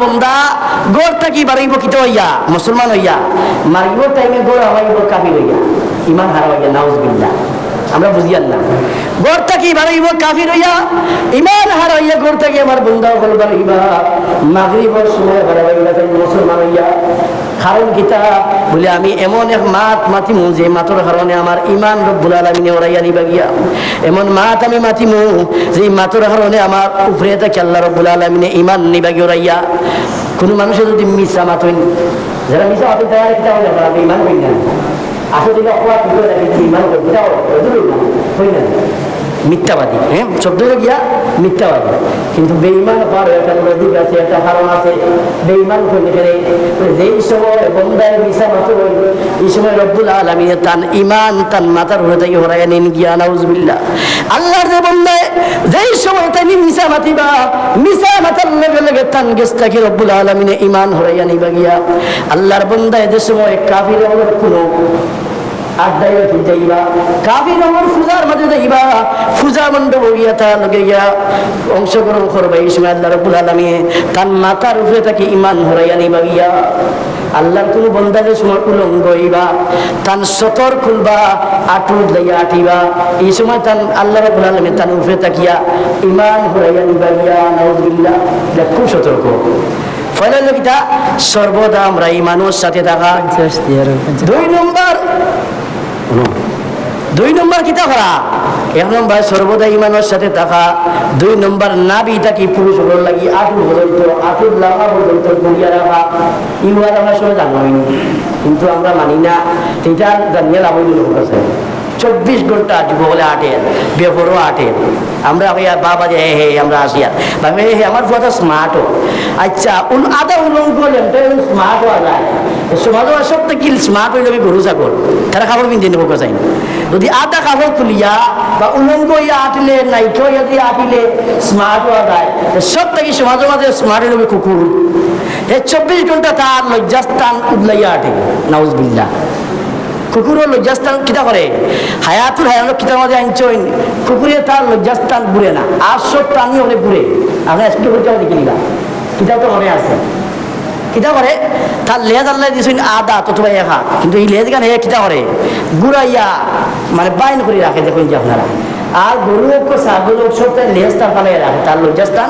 বন্দা গড় থাকি বাড়িব কিতে হইয়া? মুসলমান হইয়া। মারিব টাইমে গড় হওয়াইব কাফির হইয়া। ইমান হারা হইয়া, নাউজবিল্লাহ। আমরা বুঝিয়ান না। গড় থাকি বাড়িব কাফির হইয়া। ইমান হারা হইয়া গড় থাকি আমার বন্দা হল বাড়িবা মাগরিবর সময় হারা হইয়া, মুসলমান হইয়া। কারণ কিতা বলে, আমি এমন এক মাত মাতিমু যে মাতর কারণে আমার ইমান রব্বুল আলমিনে ওরাইয়া নিবা গিয়া। এমন মাত আমি মাতিমু যে মাতর কারণে আমার উপরে থাকে আল্লাহ রব্বুল আলমিনে ইমান নিবা গিয়ে ওরাইয়া কোনো মানুষের যদি মিশা মাতইন যারা মিশা মাতই তারা কিতা হলে আপনি ইমান করি না আসলে অপরাধ ইমান করি না মিথ্যাবাদী হ্যাঁ? শব্দ গিয়া মিথ্যাবাদী। কিন্তু বেইমান হওয়ার একটা লজিক আছে, একটা কারণ আছে। বেইমান করলে গেলে যেই সময় বন্দায় মিশা মাত্র এই সময় রব্বুল আলমী তান ইমান তান মাথার হয়ে থেকে হরাই নিন গিয়া নাউজবিল্লা আল্লাহর যে বন্দায় যেই সময় তাই মিশা মাতিবা মিশা মাতার লেগে লেগে তান গেছ থাকি রব্বুল আলমিনে ইমান হরাইয়া নিবা গিয়া। আল্লাহর বন্দায় যে সময় কাফির কোনো আড্ডায় উঠে যাইবা। কাফি নম্বর পূজার মাঝে যাইবা। পূজা মণ্ডপ গিয়া তার লগে গিয়া অংশগ্রহণ করবা। এই সময় আল্লাহ রবুল আলমী তার মাথার উপরে তাকে ইমান হরাইয়া নিবা গিয়া। আল্লাহর কোনো বন্ধাদের সময় উলঙ্গ হইবা তান সতর খুলবা আটুর লাইয়া আটিবা। এই সময় তান আল্লাহ রবুল আলমী তার উপরে তাকিয়া ইমান হরাইয়া নিবা গিয়া। নজবিল্লা খুব সতর্ক। ফলে লোকটা সর্বদা আমরা ইমানোর সাথে থাকা। দুই নম্বর দুই নম্বর কিতা করা এক নম্বর সর্বদা ইমানের সাথে থাকা দুই নম্বর নাবি কি পুরুষ হল লাগি আটুর পর্যন্ত আটুর লাভা পর্যন্ত গুড়িয়া রাখা। ইউয়ার আমরা সবাই জানো কিন্তু আমরা মানি না। এটা জানিয়ে লাভ আছে। চব্বিশ ঘণ্টা যুব বলে আটে বেপরও আটে। আমরা ভাইয়া, বাবা যে, হে হে, আমরা আসি আর। ভাবে হে আমার কথা স্মার্টও আচ্ছা উন আদা উলঙ্গ স্মার্ট হওয়া যায়। সমাজ সব থেকে স্মার্ট হইলে কি গরু ছাগল তারা কাপড় পিন্ধে নেব চাই যদি আদা কাপড় খুলিয়া বা উলঙ্গ ইয়া আটিলে নাইট ইয়া আটিলে স্মার্ট হওয়া যায় সব থেকে সমাজের মাঝে স্মার্ট হইলে কুকুর? এই চব্বিশ ঘণ্টা তার লজ্জাস্থান উদলাইয়া আটে নাউজবিল্লা কুকুরও লজ্জাস্থান কিতা করে? হায়াতুর হায়ানো কিতার মাঝে আনছইন কুকুরে তার লজ্জাস্থান ঘুরে না, আর সব প্রাণী হলে ঘুরে আমরা স্কুলে করতে দেখি নিবা। কিতাব তো মনে আছে। কিতা করে? তার লেজ আল্লাহ দিয়েছেন আদা তথবা একা কিন্তু এই লেজ গান হে কিতা করে? গুড়াইয়া মানে বাইন করে রাখে, দেখুন যে আপনারা। আর গরু হোক, ছাগল হোক, সব তার লেজ তার পালাই রাখে, তার লজ্জাস্থান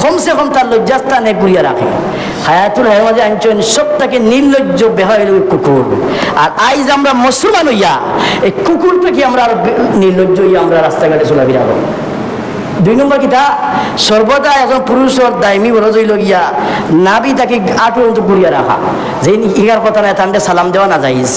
কমসে কম তার লজ্জাস্থান ঘুরিয়া রাখে। হায়াতুল হায়ামাজে আনছেন সব তাকে নির্লজ্জ বেহা হইল কুকুর। আর আইজ আমরা মুসলমান হইয়া, এই কুকুরটাকে আমরা আরও নির্লজ্জ হইয়া আমরা রাস্তাঘাটে চলাফেরা করি। দুই নম্বর কিতা, সর্বদা এখন পুরুষের দায়মি বরজ হইল গিয়া, নাবি তাকে আটু অন্ত ঘুরিয়া রাখা। যে ইগার কথা নাই তান্ডে সালাম দেওয়া না যাইজ।